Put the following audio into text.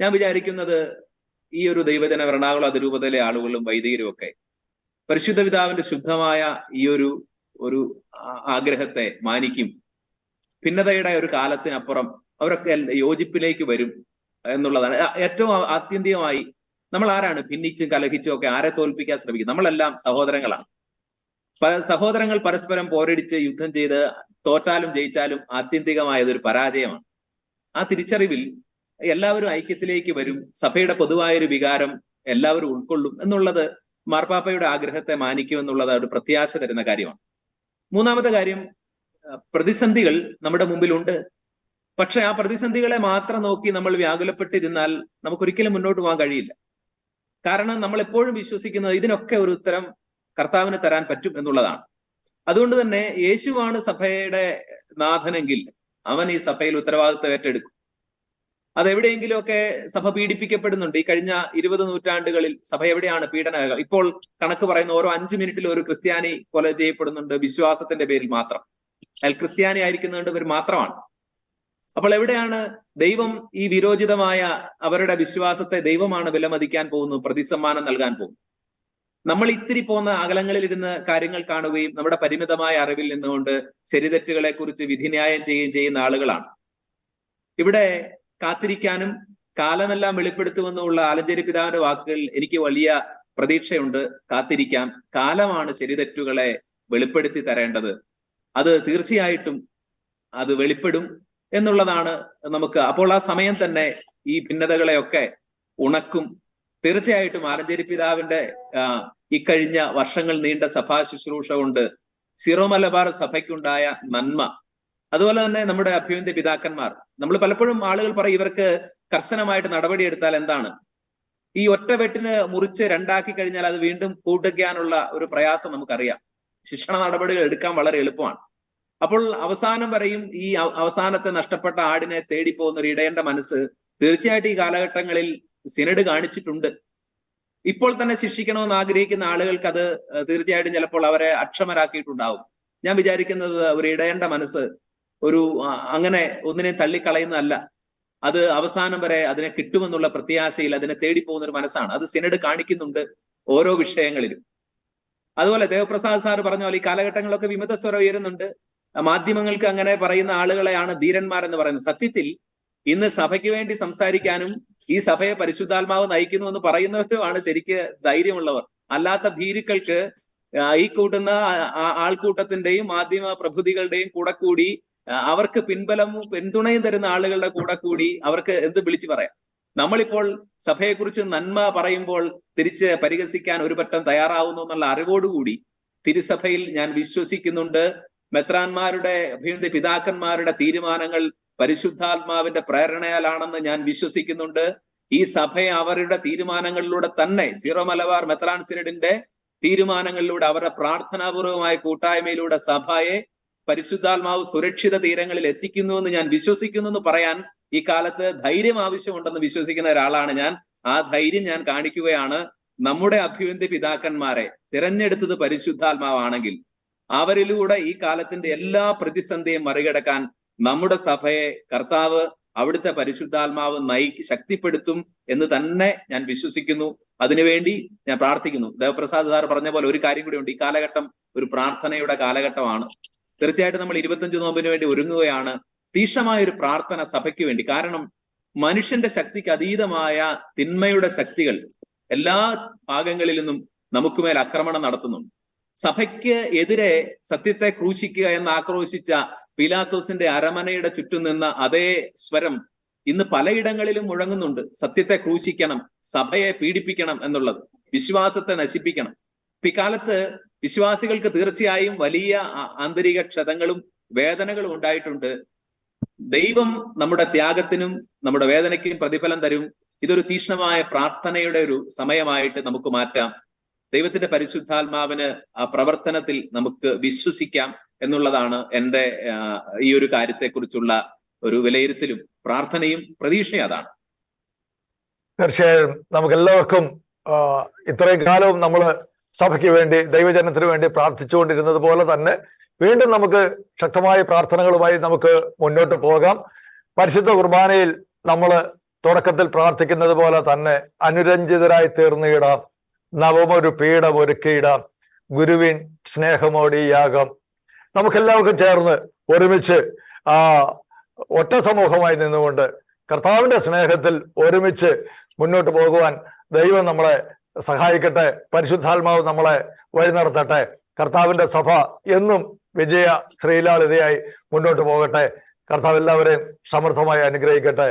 ഞാൻ വിചാരിക്കുന്നത് ഈ ഒരു ദൈവജന എറണാകുളം അതിരൂപതയിലെ ആളുകളും വൈദികരും ഒക്കെ പരിശുദ്ധ പിതാവിന്റെ ശുദ്ധമായ ഈ ഒരു ഒരു ആഗ്രഹത്തെ മാനിക്കും. ഭിന്നതയുടെ ഒരു കാലത്തിനപ്പുറം അവരൊക്കെ യോജിപ്പിലേക്ക് വരും എന്നുള്ളതാണ്. ഏറ്റവും ആത്യന്തികമായി നമ്മൾ ആരാണ്? ഭിന്നിച്ചും കലഹിച്ചും ഒക്കെ ആരെ തോൽപ്പിക്കാൻ ശ്രമിക്കും? നമ്മളെല്ലാം സഹോദരങ്ങളാണ്. സഹോദരങ്ങൾ പരസ്പരം പോരടിച്ച് യുദ്ധം ചെയ്ത് തോറ്റാലും ജയിച്ചാലും ആത്യന്തികമായത് ഒരു പരാജയമാണ്. ആ തിരിച്ചറിവിൽ എല്ലാവരും ഐക്യത്തിലേക്ക് വരും. സഭയുടെ പൊതുവായൊരു വികാരം എല്ലാവരും ഉൾക്കൊള്ളും എന്നുള്ളത് മാർപ്പാപ്പയുടെ ആഗ്രഹത്തെ മാനിക്കും എന്നുള്ളത് ഒരു പ്രത്യാശ തരുന്ന കാര്യമാണ്. മൂന്നാമത്തെ കാര്യം പ്രതിസന്ധികൾ നമ്മുടെ മുമ്പിലുണ്ട്. പക്ഷെ ആ പ്രതിസന്ധികളെ മാത്രം നോക്കി നമ്മൾ വ്യാകുലപ്പെട്ടിരുന്നാൽ നമുക്കൊരിക്കലും മുന്നോട്ട് പോകാൻ കഴിയില്ല. കാരണം നമ്മൾ എപ്പോഴും വിശ്വസിക്കുന്നത് ഇതിനൊക്കെ ഒരു ഉത്തരം കർത്താവിന് തരാൻ പറ്റും എന്നുള്ളതാണ്. അതുകൊണ്ട് തന്നെ യേശുവാണ് സഭയുടെ നാഥനെങ്കിൽ അവൻ ഈ സഭയിൽ ഉത്തരവാദിത്വം ഏറ്റെടുക്കും. അതെവിടെയെങ്കിലുമൊക്കെ സഭ പീഡിപ്പിക്കപ്പെടുന്നുണ്ട്. ഈ കഴിഞ്ഞ ഇരുപത് നൂറ്റാണ്ടുകളിൽ സഭ എവിടെയാണ് പീഡന ഇപ്പോൾ കണക്ക് പറയുന്ന ഓരോ അഞ്ചു മിനിറ്റിൽ ഒരു ക്രിസ്ത്യാനി കൊല ചെയ്യപ്പെടുന്നുണ്ട് വിശ്വാസത്തിന്റെ പേരിൽ മാത്രം. അയാൾ ക്രിസ്ത്യാനി ആയിരിക്കുന്നതുകൊണ്ട് ഇവർ മാത്രമാണ്. അപ്പോൾ എവിടെയാണ് ദൈവം ഈ വിരോചിതമായ അവരുടെ വിശ്വാസത്തെ ദൈവമാണ് വിലമതിക്കാൻ പോകുന്നു പ്രതിസമ്മാനം നൽകാൻ പോകുന്നു നമ്മൾ ഇത്തിരി പോകുന്ന അകലങ്ങളിൽ ഇരുന്ന് കാര്യങ്ങൾ കാണുകയും നമ്മുടെ പരിമിതമായ അറിവിൽ നിന്നുകൊണ്ട് ശരിതെറ്റുകളെ കുറിച്ച് വിധിന്യായം ചെയ്യുകയും ചെയ്യുന്ന ആളുകളാണ്. ഇവിടെ കാത്തിരിക്കാനും കാലമെല്ലാം വെളിപ്പെടുത്തുമെന്നുള്ള ആലഞ്ചേരി പിതാവിന്റെ വാക്കുകളിൽ എനിക്ക് വലിയ പ്രതീക്ഷയുണ്ട്. കാത്തിരിക്കാം. കാലമാണ് ശരിതെറ്റുകളെ വെളിപ്പെടുത്തി തരേണ്ടത്. അത് തീർച്ചയായിട്ടും അത് വെളിപ്പെടും എന്നുള്ളതാണ് നമുക്ക്. അപ്പോൾ ആ സമയം തന്നെ ഈ ഭിന്നതകളെയൊക്കെ ഉണക്കും. തീർച്ചയായിട്ടും ആലഞ്ചേരി പിതാവിന്റെ ഇക്കഴിഞ്ഞ വർഷങ്ങൾ നീണ്ട സഭാ ശുശ്രൂഷ കൊണ്ട് സിറോ മലബാർ സഭയ്ക്കുണ്ടായ നന്മ അതുപോലെ തന്നെ നമ്മുടെ അഭ്യുവിന്റെ പിതാക്കന്മാർ. നമ്മൾ പലപ്പോഴും ആളുകൾ പറയും ഇവർക്ക് കർശനമായിട്ട് നടപടിയെടുത്താൽ എന്താണ്? ഈ ഒറ്റ വെട്ടിന് മുറിച്ച് രണ്ടാക്കി കഴിഞ്ഞാൽ അത് വീണ്ടും കൂട്ടിക്കാനുള്ള ഒരു പ്രയാസം നമുക്കറിയാം. ശിക്ഷണ നടപടികൾ എടുക്കാൻ വളരെ എളുപ്പമാണ്. അപ്പോൾ അവസാനം വരെയും ഈ അവസാനത്തെ നഷ്ടപ്പെട്ട ആടിനെ തേടി പോകുന്ന ഒരു ഇടയന്റെ മനസ്സ് തീർച്ചയായിട്ടും ഈ കാലഘട്ടങ്ങളിൽ സിനഡ് കാണിച്ചിട്ടുണ്ട്. ഇപ്പോൾ തന്നെ ശിക്ഷിക്കണമെന്ന് ആഗ്രഹിക്കുന്ന ആളുകൾക്ക് അത് തീർച്ചയായിട്ടും ചിലപ്പോൾ അവരെ അക്ഷമരാക്കിയിട്ടുണ്ടാവും. ഞാൻ വിചാരിക്കുന്നത് ഒരു ഇടയന്റെ മനസ്സ് ഒരു അങ്ങനെ ഒന്നിനെ തള്ളിക്കളയുന്നതല്ല. അത് അവസാനം വരെ അതിനെ കിട്ടുമെന്നുള്ള പ്രത്യാശയിൽ അതിനെ തേടി പോകുന്ന ഒരു മനസ്സാണ്. അത് സിനഡ് കാണിക്കുന്നുണ്ട് ഓരോ വിഷയങ്ങളിലും. അതുപോലെ ദേവപ്രസാദ് സാർ പറഞ്ഞ പോലെ ഈ കാലഘട്ടങ്ങളിലൊക്കെ വിമത സ്വരം ഉയരുന്നുണ്ട്. മാധ്യമങ്ങൾക്ക് അങ്ങനെ പറയുന്ന ആളുകളെയാണ് ധീരന്മാർ എന്ന് പറയുന്നത്. സത്യത്തിൽ ഇന്ന് സഭയ്ക്ക് വേണ്ടി സംസാരിക്കാനും ഈ സഭയെ പരിശുദ്ധാത്മാവ് നയിക്കുന്നു എന്ന് പറയുന്നവരുമാണ് ശരിക്ക് ധൈര്യമുള്ളവർ. അല്ലാത്ത ഭീരുക്കൾക്ക് ഈ കൂട്ടുന്ന ആൾക്കൂട്ടത്തിന്റെയും മാധ്യമ പ്രഭുതികളുടെയും കൂടെ കൂടി അവർക്ക് പിൻബലവും പിന്തുണയും തരുന്ന ആളുകളുടെ കൂടെ കൂടി അവർക്ക് എന്ത് വിളിച്ചു പറയാം? നമ്മളിപ്പോൾ സഭയെക്കുറിച്ച് നന്മ പറയുമ്പോൾ തിരിച്ച് പരിഹസിക്കാൻ ഒരു പറ്റം തയ്യാറാവുന്നു എന്നുള്ള അറിവോടുകൂടി തിരുസഭയിൽ ഞാൻ വിശ്വസിക്കുന്നുണ്ട്. മെത്രാന്മാരുടെ അഭിനന്ദ പിതാക്കന്മാരുടെ തീരുമാനങ്ങൾ പരിശുദ്ധാത്മാവിന്റെ പ്രേരണയാലാണെന്ന് ഞാൻ വിശ്വസിക്കുന്നുണ്ട്. ഈ സഭയെ അവരുടെ തീരുമാനങ്ങളിലൂടെ തന്നെ സീറോ മലബാർ മെത്രാൻ സിനഡിന്റെ തീരുമാനങ്ങളിലൂടെ അവരുടെ പ്രാർത്ഥനാപൂർവമായ കൂട്ടായ്മയിലൂടെ സഭയെ പരിശുദ്ധാത്മാവ് സുരക്ഷിത തീരങ്ങളിൽ എത്തിക്കുന്നു എന്ന് ഞാൻ വിശ്വസിക്കുന്നു എന്ന് പറയാൻ ഈ കാലത്ത് ധൈര്യം ആവശ്യമുണ്ടെന്ന് വിശ്വസിക്കുന്ന ഒരാളാണ് ഞാൻ. ആ ധൈര്യം ഞാൻ കാണിക്കുകയാണ്. നമ്മുടെ അഭിവന്ദ്യ പിതാക്കന്മാരെ തിരഞ്ഞെടുത്തത് പരിശുദ്ധാത്മാവാണെങ്കിൽ അവരിലൂടെ ഈ കാലത്തിന്റെ എല്ലാ പ്രതിസന്ധിയും മറികടക്കാൻ നമ്മുടെ സഭയെ കർത്താവ് അവിടുത്തെ പരിശുദ്ധാത്മാവ് നയി ശക്തിപ്പെടുത്തും എന്ന് തന്നെ ഞാൻ വിശ്വസിക്കുന്നു. അതിനുവേണ്ടി ഞാൻ പ്രാർത്ഥിക്കുന്നു. ദേവപ്രസാദ് സാർ പറഞ്ഞ പോലെ ഒരു കാര്യം കൂടി ഉണ്ട്. ഈ കാലഘട്ടം ഒരു പ്രാർത്ഥനയുടെ കാലഘട്ടമാണ്. തീർച്ചയായിട്ടും നമ്മൾ ഇരുപത്തഞ്ച് നോമ്പിന് വേണ്ടി ഒരുങ്ങുകയാണ്. തീക്ഷമായ ഒരു പ്രാർത്ഥന സഭയ്ക്ക് വേണ്ടി. കാരണം മനുഷ്യന്റെ ശക്തിക്ക് അതീതമായ തിന്മയുടെ ശക്തികൾ എല്ലാ ഭാഗങ്ങളിൽ നിന്നും നമുക്ക് മേൽ ആക്രമണം നടത്തുന്നുണ്ട്. സഭയ്ക്ക് എതിരെ സത്യത്തെ ക്രൂശിക്കുക എന്ന് ആക്രോശിച്ച പിലാത്തോസിന്റെ അരമനയുടെ ചുറ്റും നിന്ന അതേ സ്വരം ഇന്ന് പലയിടങ്ങളിലും മുഴങ്ങുന്നുണ്ട്. സത്യത്തെ ക്രൂശിക്കണം സഭയെ പീഡിപ്പിക്കണം എന്നുള്ളത്. വിശ്വാസത്തെ നശിപ്പിക്കണം. പിക്കാലത്ത് വിശ്വാസികൾക്ക് തീർച്ചയായും വലിയ ആന്തരിക ക്ഷതങ്ങളും വേദനകളും ഉണ്ടായിട്ടുണ്ട്. ദൈവം നമ്മുടെ ത്യാഗത്തിനും നമ്മുടെ വേദനയ്ക്കും പ്രതിഫലം തരും. ഇതൊരു തീക്ഷ്ണമായ പ്രാർത്ഥനയുടെ ഒരു സമയമായിട്ട് നമുക്ക് മാറ്റാം. ദൈവത്തിന്റെ പരിശുദ്ധാത്മാവിന് ആ പ്രവർത്തനത്തിൽ നമുക്ക് വിശ്വസിക്കാം എന്നുള്ളതാണ് എന്റെ ഈ ഒരു കാര്യത്തെക്കുറിച്ചുള്ള ഒരു വിലയിരുത്തലും. പ്രാർത്ഥനയും പ്രതീക്ഷയും അതാണ്. തീർച്ചയായും നമുക്ക് എല്ലാവർക്കും ഇത്രയും കാലവും നമ്മൾ സഭയ്ക്ക് വേണ്ടി ദൈവജനത്തിന് വേണ്ടി പ്രാർത്ഥിച്ചുകൊണ്ടിരുന്നത് പോലെ തന്നെ വീണ്ടും നമുക്ക് ശക്തമായ പ്രാർത്ഥനകളുമായി നമുക്ക് മുന്നോട്ട് പോകാം. പരിശുദ്ധ കുർബാനയിൽ നമ്മൾ തുടക്കത്തിൽ പ്രാർത്ഥിക്കുന്നത് പോലെ തന്നെ അനുരഞ്ജിതരായി തീർന്നിടാം നവമൊരു പീഠം ഒരുക്കിയിടാം ഗുരുവിൻ സ്നേഹമോടി യാഗം. നമുക്കെല്ലാവർക്കും ചേർന്ന് ഒരുമിച്ച് ആ ഒറ്റ സമൂഹമായി നിന്നുകൊണ്ട് കർത്താവിന്റെ സ്നേഹത്തിൽ ഒരുമിച്ച് മുന്നോട്ട് പോകുവാൻ ദൈവം നമ്മളെ സഹായിക്കട്ടെ പരിശുദ്ധാത്മാവ് നമ്മളെ വഴി നടത്തട്ടെ കർത്താവിന്റെ സഭ എന്നും വിജയ ശ്രീലാളിതയായി മുന്നോട്ട് പോകട്ടെ. കർത്താവ് എല്ലാവരെയും സമൃദ്ധമായി അനുഗ്രഹിക്കട്ടെ.